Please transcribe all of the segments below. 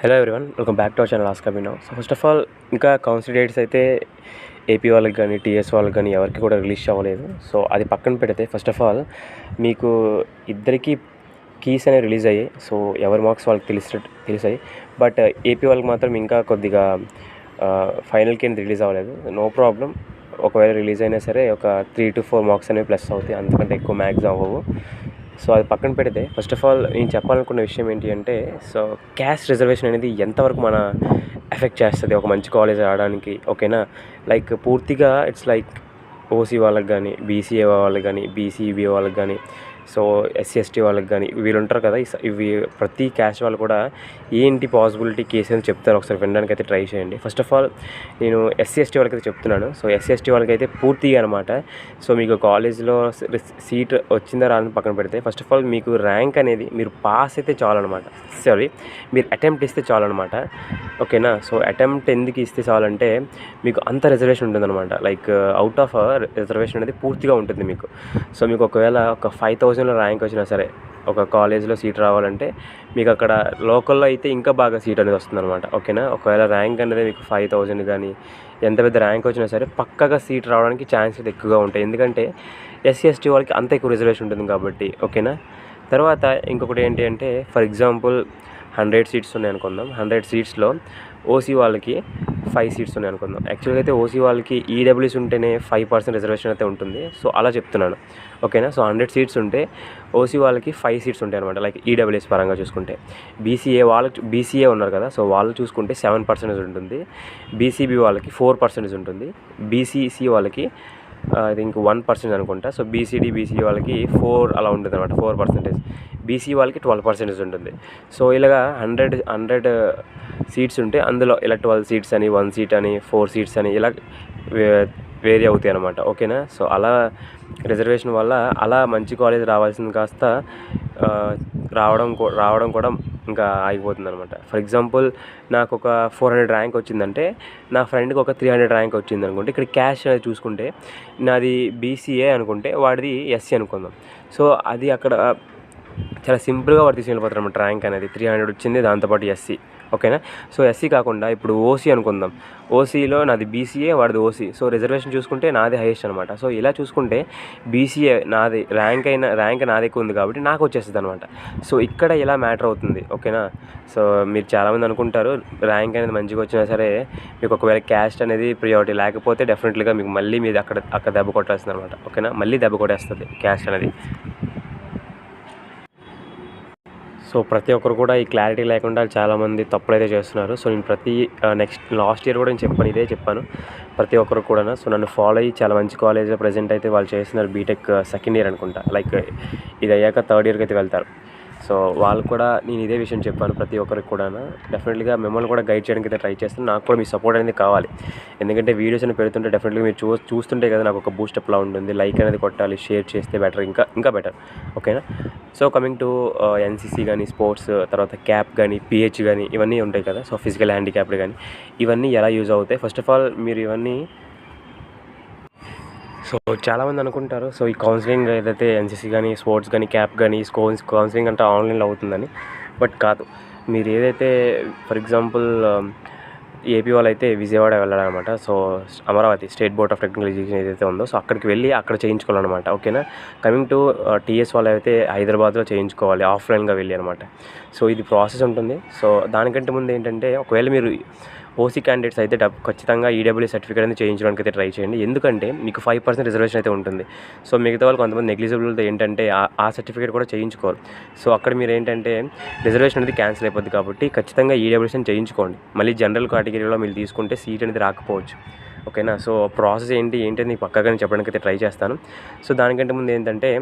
Hello everyone welcome back to our channel ఆస్కా బినో so first of all ఇంకా council dates అయితే AP వాళ్ళకి కానీ టీఎస్ వాళ్ళకి కానీ ఎవరికి కూడా రిలీజ్ అవ్వలేదు. సో అది పక్కన పెడితే ఫస్ట్ ఆఫ్ ఆల్ మీకు ఇద్దరికి కీస్ అనేవి రిలీజ్ అయ్యాయి. సో ఎవరి మార్క్స్ వాళ్ళకి తెలిసి తెలిసాయి. బట్ ఏపీ uh, వాళ్ళకి మాత్రం ఇంకా కొద్దిగా ఫైనల్కి అనేది రిలీజ్ అవ్వలేదు. నో ప్రాబ్లం ఒకవేళ రిలీజ్ అయినా సరే ఒక త్రీ టు ఫోర్ మార్క్స్ అనేవి ప్లస్ అవుతాయి. అంతకంటే ఎక్కువ మ్యాక్స్ అవ్వవు. సో అది పక్కన పెడితే ఫస్ట్ ఆఫ్ ఆల్ నేను చెప్పాలనుకున్న విషయం ఏంటి అంటే సో క్యాస్ట్ రిజర్వేషన్ అనేది ఎంతవరకు మన ఎఫెక్ట్ చేస్తుంది ఒక మంచి కాలేజ్ రావడానికి ఓకేనా లైక్ పూర్తిగా ఇట్స్ లైక్ ఓసీ వాళ్ళకి కానీ బీసీఏ వాళ్ళకి కానీ బీసీబీ వాళ్ళకి కానీ సో ఎస్సీ ఎస్టీ వాళ్ళకి కానీ వీళ్ళు ఉంటారు కదా ఇవి ప్రతి క్యాస్ట్ వాళ్ళు కూడా ఏంటి పాసిబిలిటీ కేసు అని చెప్తారు. ఒకసారి వినడానికి అయితే ట్రై చేయండి. ఫస్ట్ ఆఫ్ ఆల్ నేను ఎస్సీ ఎస్టీ వాళ్ళకి అయితే చెప్తున్నాను. సో ఎస్సీ ఎస్టీ వాళ్ళకి అయితే పూర్తిగా అనమాట. సో మీకు కాలేజ్లో సీట్ వచ్చిందా రాని పక్కన పెడితే ఫస్ట్ ఆఫ్ ఆల్ మీకు ర్యాంక్ అనేది మీరు పాస్ అయితే చాలు అనమాట సారీ మీరు అటెంప్ట్ ఇస్తే చాలు అనమాట ఓకేనా? సో అటెంప్ట్ ఎందుకు ఇస్తే చాలంటే మీకు అంత రిజర్వేషన్ ఉంటుందన్నమాట. లైక్ అవుట్ ఆఫ్ రిజర్వేషన్ అనేది పూర్తిగా ఉంటుంది మీకు. సో మీకు ఒకవేళ ఒక ఫైవ్ థౌజండ్లో ర్యాంక్ వచ్చినా సరే ఒక కాలేజ్లో సీట్ రావాలంటే మీకు అక్కడ లోకల్లో అయితే ఇంకా బాగా సీట్ అనేది వస్తుందన్నమాట. ఓకేనా? ఒకవేళ ర్యాంక్ అనేది మీకు ఫైవ్ థౌజండ్ కానీ ఎంత పెద్ద ర్యాంక్ వచ్చినా సరే పక్కగా సీట్ రావడానికి ఛాన్సెస్ ఎక్కువగా ఉంటాయి. ఎందుకంటే ఎస్సీ ఎస్టీ వాళ్ళకి అంత ఎక్కువ రిజర్వేషన్ ఉంటుంది కాబట్టి ఓకేనా? తర్వాత ఇంకొకటి ఏంటి అంటే ఫర్ ఎగ్జాంపుల్ హండ్రెడ్ సీట్స్ ఉన్నాయి అనుకుందాం. హండ్రెడ్ సీట్స్లో ఓసీ వాళ్ళకి ఫైవ్ సీట్స్ ఉన్నాయి అనుకుందాం. యాక్చువల్గా అయితే ఓసీ వాళ్ళకి ఈడబ్ల్యూస్ ఉంటేనే ఫైవ్ పర్సెంట్ రిజర్వేషన్ అయితే ఉంటుంది. సో అలా చెప్తున్నాను. ఓకేనా? సో హండ్రెడ్ సీట్స్ ఉంటే ఓసీ వాళ్ళకి ఫైవ్ సీట్స్ ఉంటాయి అనమాట లైక్ ఈడబ్ల్యూఎస్ పరంగా చూసుకుంటే. బీసీఏ వాళ్ళకి బీసీఏ ఉన్నారు కదా. సో వాళ్ళు చూసుకుంటే సెవెన్ పర్సెంటేజ్ ఉంటుంది. బీసీబీ వాళ్ళకి ఫోర్ పర్సెంటేజ్ ఉంటుంది. బీసీసీ వాళ్ళకి అది ఇంక వన్ పర్సెంట్ అనుకుంటా. సో బీసీడీ బీసీ వాళ్ళకి ఫోర్ అలా ఉంటుంది అనమాట ఫోర్ పర్సెంటేజ్. బీసీ వాళ్ళకి ట్వెల్వ్ పర్సెంటేజ్ ఉంటుంది. సో ఇలాగా హండ్రెడ్ హండ్రెడ్ సీట్స్ ఉంటే అందులో ఇలా ట్వెల్వ్ సీట్స్ అని వన్ సీట్ అని ఫోర్ సీట్స్ అని ఇలా వే- వేరీ అవుతాయి అనమాట ఓకేనా? సో అలా రిజర్వేషన్ వల్ల అలా మంచి కాలేజ్ రావాల్సింది కాస్త రావడం రావడం కూడా ఇంకా ఆగిపోతుంది అనమాట ఫర్ ఎగ్జాంపుల్ నాకు ఒక ఫోర్ హండ్రెడ్ ర్యాంక్ వచ్చిందంటే నా ఫ్రెండ్కి ఒక త్రీ హండ్రెడ్ ర్యాంక్ వచ్చింది అనుకుంటే ఇక్కడ క్యాష్ అనేది చూసుకుంటే నాది బీసీఏ అనుకుంటే వాడిది ఎస్సీ అనుకుందాం. సో అది అక్కడ చాలా సింపుల్గా వాడు తీసుకెళ్ళిపోతారు అనమాట ర్యాంక్ అనేది. త్రీ హండ్రెడ్ వచ్చింది దాంతోపాటు ఎస్సీ ఓకేనా? సో ఎస్సీ కాకుండా ఇప్పుడు ఓసీ అనుకుందాం. ఓసీలో నాది బీసీఏ వాడిది ఓసీ. సో రిజర్వేషన్ చూసుకుంటే నాది హైయెస్ట్ అనమాట సో ఇలా చూసుకుంటే బీసీఏ నాది ర్యాంక్ అయిన ర్యాంక్ నాది ఎక్కువ ఉంది కాబట్టి నాకు వచ్చేస్తుంది అనమాట సో ఇక్కడ ఇలా మ్యాటర్ అవుతుంది. ఓకేనా? సో మీరు చాలామంది అనుకుంటారు ర్యాంక్ అనేది మంచిగా వచ్చినా సరే మీకు ఒకవేళ క్యాస్ట్ అనేది ప్రియారిటీ లేకపోతే డెఫినెట్లీగా మీకు మళ్ళీ మీరు అక్కడ అక్కడ దెబ్బ కొట్టేస్తుంది అనమాట ఓకేనా? మళ్ళీ దెబ్బ కొట్టేస్తుంది క్యాస్ట్ అనేది. సో ప్రతి ఒక్కరు కూడా ఈ క్లారిటీ లేకుండా చాలామంది తప్పులైతే చేస్తున్నారు. సో నేను ప్రతి నెక్స్ట్ లాస్ట్ ఇయర్ కూడా నేను చెప్పాను ఇదే చెప్పాను. ప్రతి ఒక్కరు కూడా సో నన్ను ఫాలో అయ్యి చాలా మంచి కాలేజ్లో ప్రజెంట్ అయితే వాళ్ళు చేస్తున్నారు బీటెక్ సెకండ్ ఇయర్ అనుకుంటా. లైక్ ఇది అయ్యాక థర్డ్ ఇయర్కి అయితే వెళ్తారు. సో వాళ్ళు కూడా నేను ఇదే విషయం చెప్పాను ప్రతి ఒక్కరికి కూడా డెఫినెట్లీగా మిమ్మల్ని కూడా గైడ్ చేయడానికి అయితే ట్రై చేస్తాను. నాకు కూడా మీ సపోర్ట్ అనేది కావాలి. ఎందుకంటే వీడియోస్ అని పెడుతుంటే డెఫినెట్గా మీరు చూ చూస్తుంటే కదా నాకు ఒక బూస్ట్ అప్లా ఉంటుంది. లైక్ అనేది కొట్టాలి షేర్ చేస్తే బెటర్ ఇంకా ఇంకా బెటర్ ఓకేనా సో కమింగ్ టు ఎన్సీసీ కానీ స్పోర్ట్స్ తర్వాత క్యాప్ కానీ పిహెచ్ కానీ ఇవన్నీ ఉంటాయి కదా. సో ఫిజికల్ హ్యాండిక్యాప్డ్ కానీ ఇవన్నీ ఎలా యూజ్ అవుతాయి? ఫస్ట్ ఆఫ్ ఆల్ మీరు ఇవన్నీ సో చాలామంది అనుకుంటారు. సో ఈ కౌన్సిలింగ్ ఏదైతే ఎన్సీసీ కానీ స్పోర్ట్స్ కానీ క్యాప్ కానీ స్కోన్స్ కౌన్సిలింగ్ అంటే ఆన్లైన్లో అవుతుందని. బట్ కాదు. మీరు ఏదైతే ఫర్ ఎగ్జాంపుల్ ఏపీ వాళ్ళు అయితే విజయవాడ వెళ్ళాలన్నమాట. So Amaravati state board of technology ఏదైతే ఉందో సో అక్కడికి వెళ్ళి అక్కడ చేయించుకోవాలన్నమాట. ఓకేనా? కమింగ్ టు టీఎస్ వాళ్ళు అయితే హైదరాబాద్లో చేయించుకోవాలి ఆఫ్లైన్గా వెళ్ళి అనమాట సో ఇది ప్రాసెస్ ఉంటుంది. సో దానికంటే ముందు ఏంటంటే ఒకవేళ మీరు ఓసీ క్యాండిడేట్స్ అయితే డబ్ ఖచ్చితంగా ఈడబ్ల్యూ సర్టిఫికేట్ అనేది చేయించడానికి అయితే ట్రై చేయండి. ఎందుకంటే మీకు ఫైవ్ పర్సెంట్ రిజర్వేషన్ అయితే ఉంటుంది. సో మిగతా వాళ్ళు కొంతమంది నెగ్లిజిబుల్తో ఏంటంటే ఆ- సర్టిఫికేట్ కూడా చేయించుకోరు. సో అక్కడ మీరు ఏంటంటే రిజర్వేషన్ అనేది క్యాన్సిల్ అయిపోద్ది కాబట్టి ఖచ్చితంగా ఈడబ్ల్యూషన్ చేయించుకోండి. మళ్ళీ జనరల్ కేటగిరీలో మీరు తీసుకుంటే సీట్ అనేది రాకపోవచ్చు. ఓకేనా? సో ప్రాసెస్ ఏంటి ఏంటి అని పక్కగా చెప్పడానికి అయితే ట్రై చేస్తాను. సో దానికంటే ముందు ఏంటంటే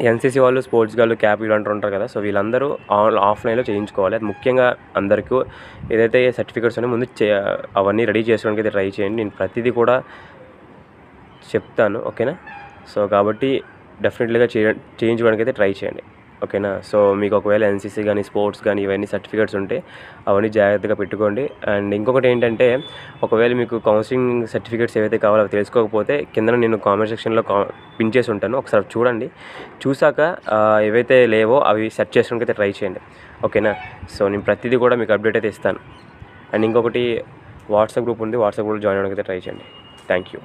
ఎన్సీసీ వాళ్ళు స్పోర్ట్స్ వాళ్ళు క్యాప్ ఇలాంటి ఉంటారు కదా. సో వీళ్ళందరూ ఆన్ ఆఫ్లైన్లో చేయించుకోవాలి. అది ముఖ్యంగా అందరికీ ఏదైతే సర్టిఫికేట్స్ ఉన్నాయో ముందు చే అవన్నీ రెడీ చేసుకోవడానికి అయితే ట్రై చేయండి. నేను ప్రతిదీ కూడా చెప్తాను ఓకేనా? సో కాబట్టి డెఫినెట్లీగా చేయ చేయించుకోవడానికి అయితే ట్రై చేయండి. ఓకేనా? సో మీకు ఒకవేళ ఎన్సీసీ కానీ స్పోర్ట్స్ కానీ ఇవన్నీ సర్టిఫికేట్స్ ఉంటే అవన్నీ జాగ్రత్తగా పెట్టుకోండి. అండ్ ఇంకొకటి ఏంటంటే ఒకవేళ మీకు కౌన్సిలింగ్ సర్టిఫికేట్స్ ఏవైతే కావాలో అవి తెలుసుకోకపోతే కింద నేను కామెంట్ సెక్షన్లో కా పిన్ చేసి ఉంటాను. ఒకసారి చూడండి. చూసాక ఏవైతే లేవో అవి సెర్చ్ చేసుకోవడానికి ట్రై చేయండి. ఓకేనా? సో నేను ప్రతిదీ కూడా మీకు అప్డేట్ అయితే ఇస్తాను. అండ్ ఇంకొకటి వాట్సాప్ గ్రూప్ ఉంది. వాట్సాప్ గ్రూప్ జాయిన్ అవ్వడానికి అయితే ట్రై చేయండి. Thank you